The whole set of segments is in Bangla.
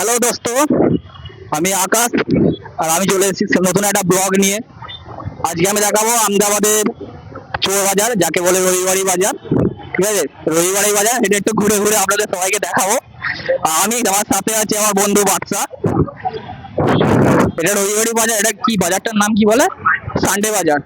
হ্যালো দোস্ত, আমি আকাশ, আর আমি চলে এসেছি নতুন একটা ব্লগ নিয়ে। আজকে আমি দেখাবো আহমেদাবাদের চোর বাজার, যাকে বলে রবিবাড়ি বাজার। ঠিক আছে? রবিবাড়ি বাজার, এটা একটু ঘুরে ঘুরে আপনাদের সবাইকে দেখাবো। আমি আমার সাথে আছে আমার বন্ধু বাদশা। এটা রবিবাড়ি বাজার, এটা কি বাজারটার নাম কি বলে? সানডে বাজার।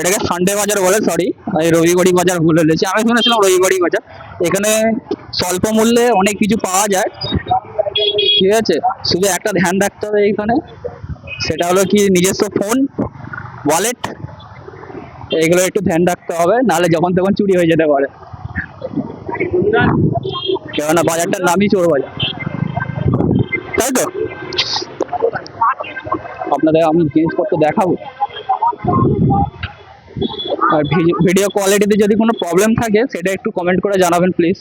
এটাকে সানডে বাজার বলে সরি আমি রবিবাড়ি বাজার ভুলে ফেলেছি আমি শুনেছিলাম রবিবাড়ি বাজার। এখানে স্বল্প মূল্যে অনেক কিছু পাওয়া যায়। ঠিক আছে? শুধু একটা ধ্যান রাখতে হবে এইখানে। সেটা হলো কি, নিজস্ব ফোন ওয়ালেট এগুলো একটু ধ্যান রাখতে হবে। নাহলে যখন তখন চুরি হয়ে যেতে পারে। কেননা বাজারটার নামই চোর বাজার। তাই তো? আপনাদের আমি জিনিসপত্র দেখাবো। আর ভিডিও কোয়ালিটিতে যদি কোনো প্রবলেম থাকে সেটা একটু কমেন্ট করে জানাবেন প্লিজ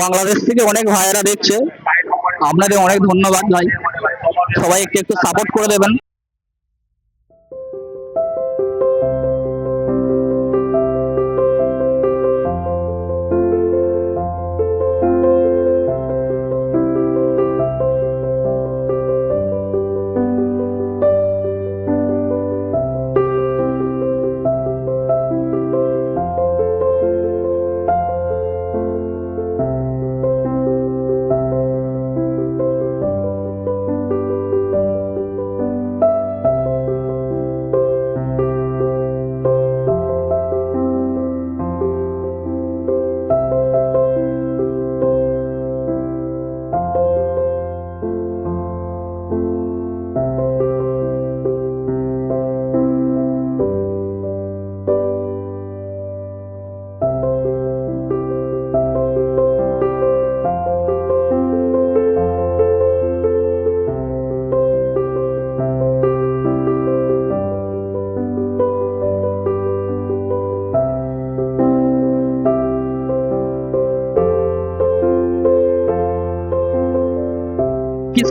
বাংলাদেশ থেকে অনেক ভাইয়েরা দেখছে। আপনাদের অনেক ধন্যবাদ ভাই। সবাই একটু একটু সাপোর্ট করে দেবেন।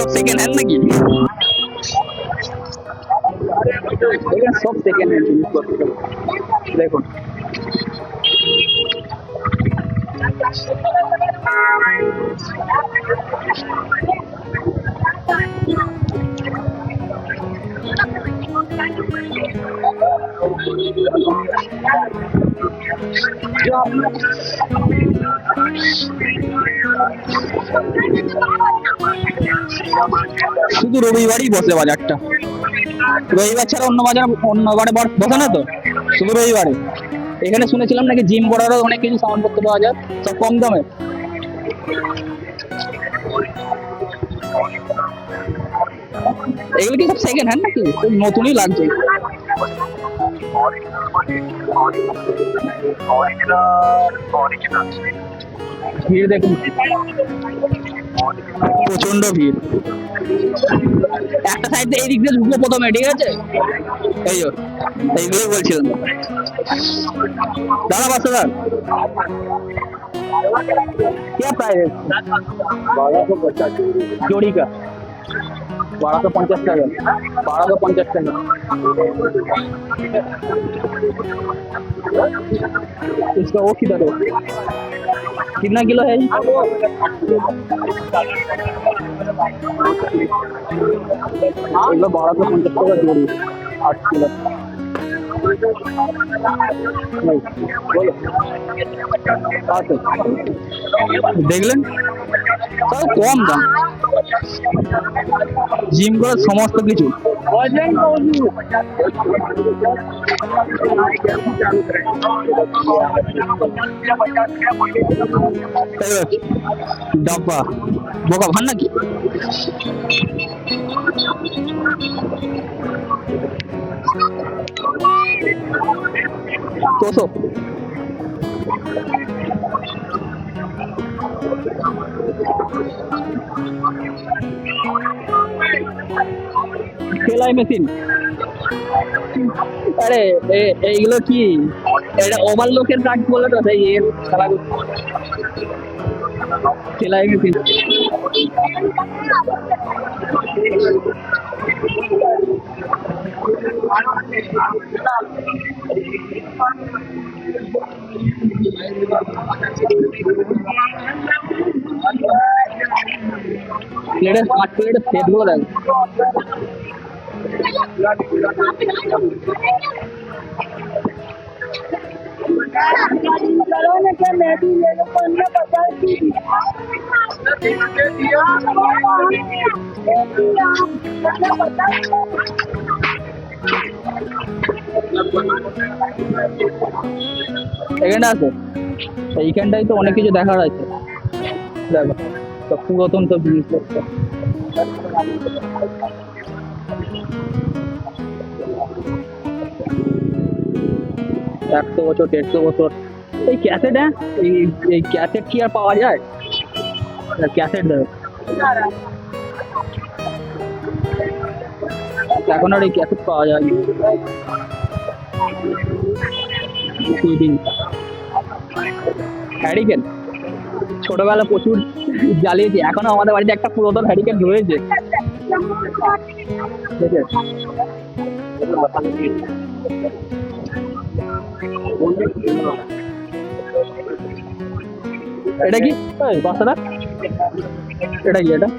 সেকেন্ড হ্যান্ড নাকি এখানে সব সেকেন্ড হ্যান্ড জিনিসপত্র দেখুন শুধু রবিবারই বসে বাজারটা। রবিবার ছাড়া অন্য বাজার, অন্য বারে বসে না তো? শুধু রবিবারে। এখানে শুনেছিলাম নাকি জিম করারও অনেক কিছু সামানপত্র পাওয়া যায়, সব কম দামে। এগুলো কি সব সেকেন্ড হ্যান্ড নাকি? নতুনই লাগছে। ভিড় দেখুন প্রচন্ড ভিড় একটা সাইড এই দিক দিয়ে ঢুকবো প্রথমে ঠিক আছে এই যো এইগুলোই বলছিলাম দাদা বাচ্চা দাদা क्या प्राइस है बारह सौ पचास जोड़ी का बारह सौ पचास का है बारह सौ पचास का है इसका वो किधर है कितना किलो है ये? এগুলো বারোশো পঞ্চাশ টাকা জোড়ি আট কিলো এই, বলো। তাও কম দাম। জিম করার সমস্ত কিছু। ডাব্বা। বোকা ভান নাকি? তোসো। সেলাই মেশিন আরে এইগুলো কি? এটা ওভারলোকের কাজ বলে তো সেই এর সেলাই machine প্লেটের পাঁচ প্লেটের সেটগুলো দেখ करोगे क्या मैं भी ले लूँ पंद्रह पचास की এখানটা আছে এইখানটাই তো অনেক কিছু দেখার আছে দেখো সব পুরাতন সব জিনিসপত্র একশো বছর, দেড়শো বছর। এই ক্যাসেট হ্যাঁ এই এই ক্যাসেট কি আর পাওয়া যায়? ক্যাসেট দেবে এখন আর এই ক্যাসেট পাওয়া যায় হ্যারিকেন ছোটবেলা প্রচুর জ্বালিয়েছি। এখনও আমাদের বাড়িতে একটা পুরাতন হ্যারিকেন রয়েছে এটা কি? বাচ্চাটা এটা কি এটা?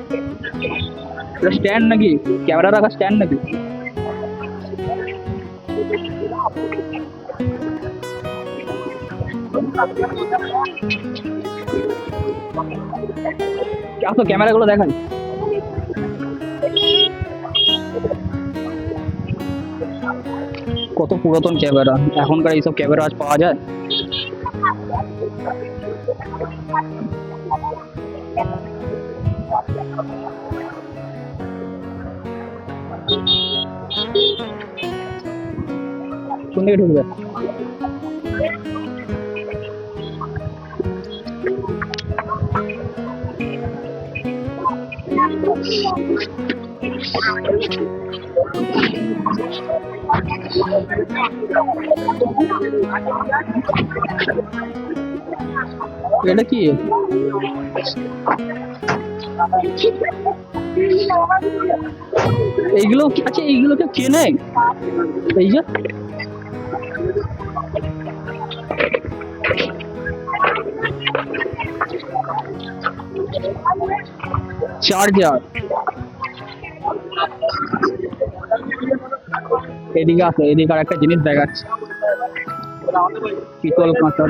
এটা স্ট্যান্ড নাকি? ক্যামেরা রাখা স্ট্যান্ড নাকি? আসো, ক্যামেরাগুলো দেখাই কত পুরাতন ক্যামেরা। এখনকার এইসব ক্যামেরা আজ পাওয়া যায়? কোন দিকে ঢুকবে? এটা কি এইগুলো আচ্ছা এইগুলো কেউ কেনে এই যে চার্জার এদিকে আসো, এদিকে আর একটা জিনিস দেখাচ্ছে। পিতল কাঁচার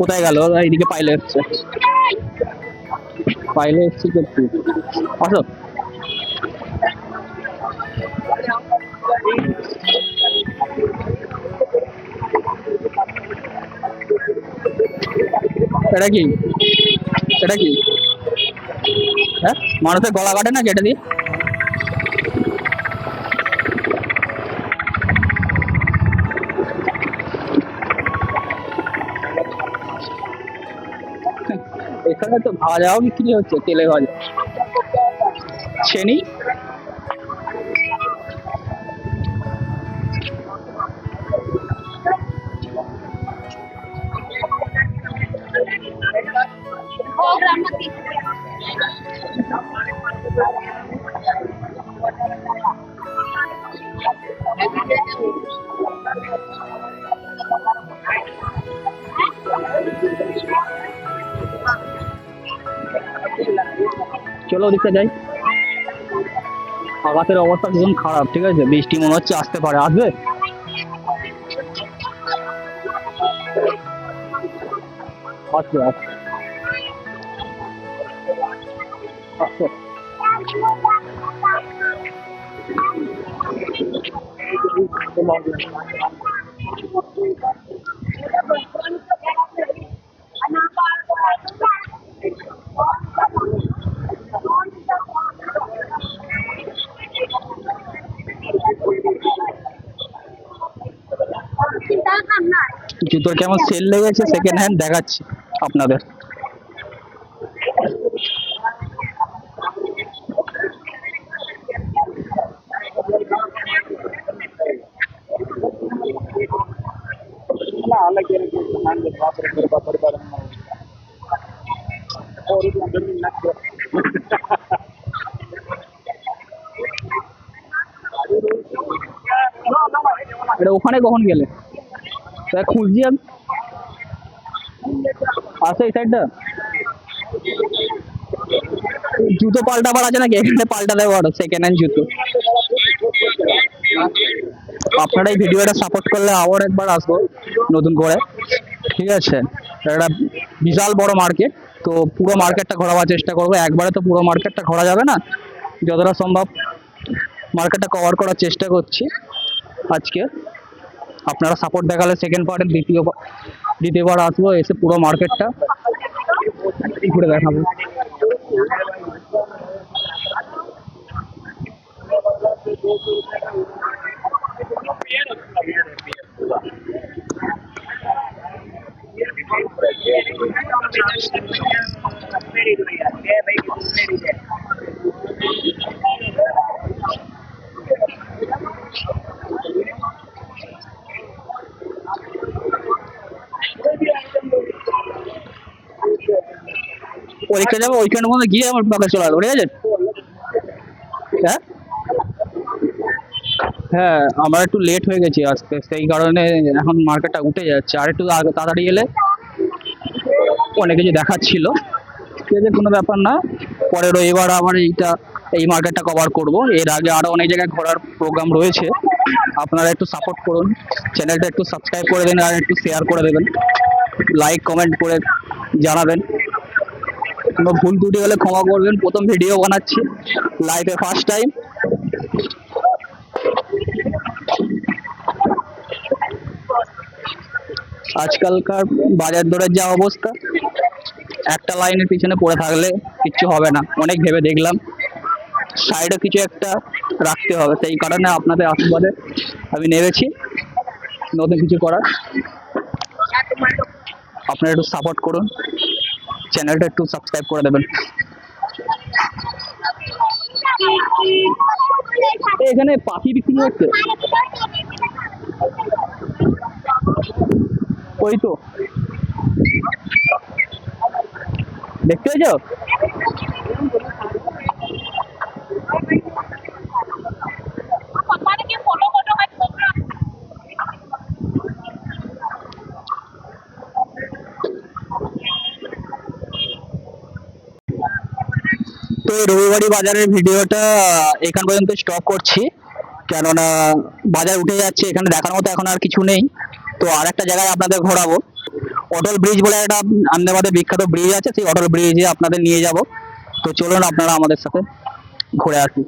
কোথায় গেল? এইদিকে পাইলে এসছে। পাইলে এসছে আসো। এটা কি? এটা কি? হ্যাঁ? মানুষের গলা কাটে না কেটে দিই এখানে তো ভাজাও বিক্রি হচ্ছে, তেলে ভাজা। ছেনি চলো ওদিকটা যাই। আকাশের অবস্থা ভীষণ খারাপ, ঠিক আছে? বৃষ্টি মনে হচ্ছে আসতে পারে। আসবে আসবে? আসবে আসবে। জুতোর কেমন সেল লেগেছে সেকেন্ড হ্যান্ড দেখাচ্ছি আপনাদের। এটা ওখানে কখন গেলে খুঁজছি আমি আছে এই সাইডটা জুতো পাল্টাবার আছে নাকি এখানে পাল্টা দেবো আরও সেকেন্ড হ্যান্ড জুতো আপনারা এই ভিডিওটা সাপোর্ট করলে আবার একবার আসব নতুন করে। ঠিক আছে? একটা বিশাল বড় মার্কেট তো পুরো মার্কেটটা ঘোরাবার চেষ্টা করব। একবারে তো পুরো মার্কেটটা ঘোরা যাবে না? যতটা সম্ভব মার্কেটটা কভার করার চেষ্টা করছি আজকে। আপনারা সাপোর্ট দেখালে সেকেন্ড পার্টে দ্বিতীয় দ্বিতীয়বার আসব, এসে পুরো মার্কেটটা ঘুরে দেখাবো। পরীক্ষা যাব ওইখানের মধ্যে গিয়ে আমার পাকা চলে আসব, ঠিক আছে? হ্যাঁ? হ্যাঁ আমার একটু লেট হয়ে গেছে আজকে, সেই কারণে এখন মার্কেটটা উঠে যাচ্ছে। আর একটু তাড়াতাড়ি এলে অনেক কিছু দেখার ছিল ঠিক আছে, কোনো ব্যাপার না। পরে রবিবার আবার এইটা, এই মার্কেটটা কভার করব। এর আগে আরও অনেক জায়গায় ঘোরার প্রোগ্রাম রয়েছে। আপনারা একটু সাপোর্ট করুন। চ্যানেলটা একটু সাবস্ক্রাইব করে দেন আর একটু শেয়ার করে দেবেন। লাইক কমেন্ট করে জানাবেন। কোনো ভুল ত্রুটি হলে ক্ষমা করবেন। প্রথম ভিডিও বানাচ্ছি। লাইফে ফার্স্ট টাইম আজকালকার বাজার দরের যা অবস্থা। একটা লাইনের পিছনে পড়ে থাকলে কিচ্ছু হবে না। অনেক ভেবে দেখলাম। সাইডে কিছু একটা রাখতে হবে। সেই কারণে আপনাদের আশীর্বাদে আমি নেমেছি। নতুন কিছু করার। আপনারা একটু সাপোর্ট করুন। চ্যানেলটা একটু সাবস্ক্রাইব করে দেবেন। এখানে পাখি বিক্রি হচ্ছে? ওই তো। দেখতে পেয়েছ? তো রবিবারই বাজারের ভিডিওটা এখান পর্যন্ত স্টপ করছি। কেননা বাজার উঠে যাচ্ছে, এখানে দেখার মতো এখন আর কিছু নেই। তো আর একটা জায়গায় আপনাদের ঘোরাবো। অটল ব্রিজ বলে একটা আহমেদাবাদের বিখ্যাত ব্রিজ আছে, সেই অটল ব্রিজে আপনাদের নিয়ে যাব। তো চলুন আপনারা আমাদের সাথে ঘুরে আসি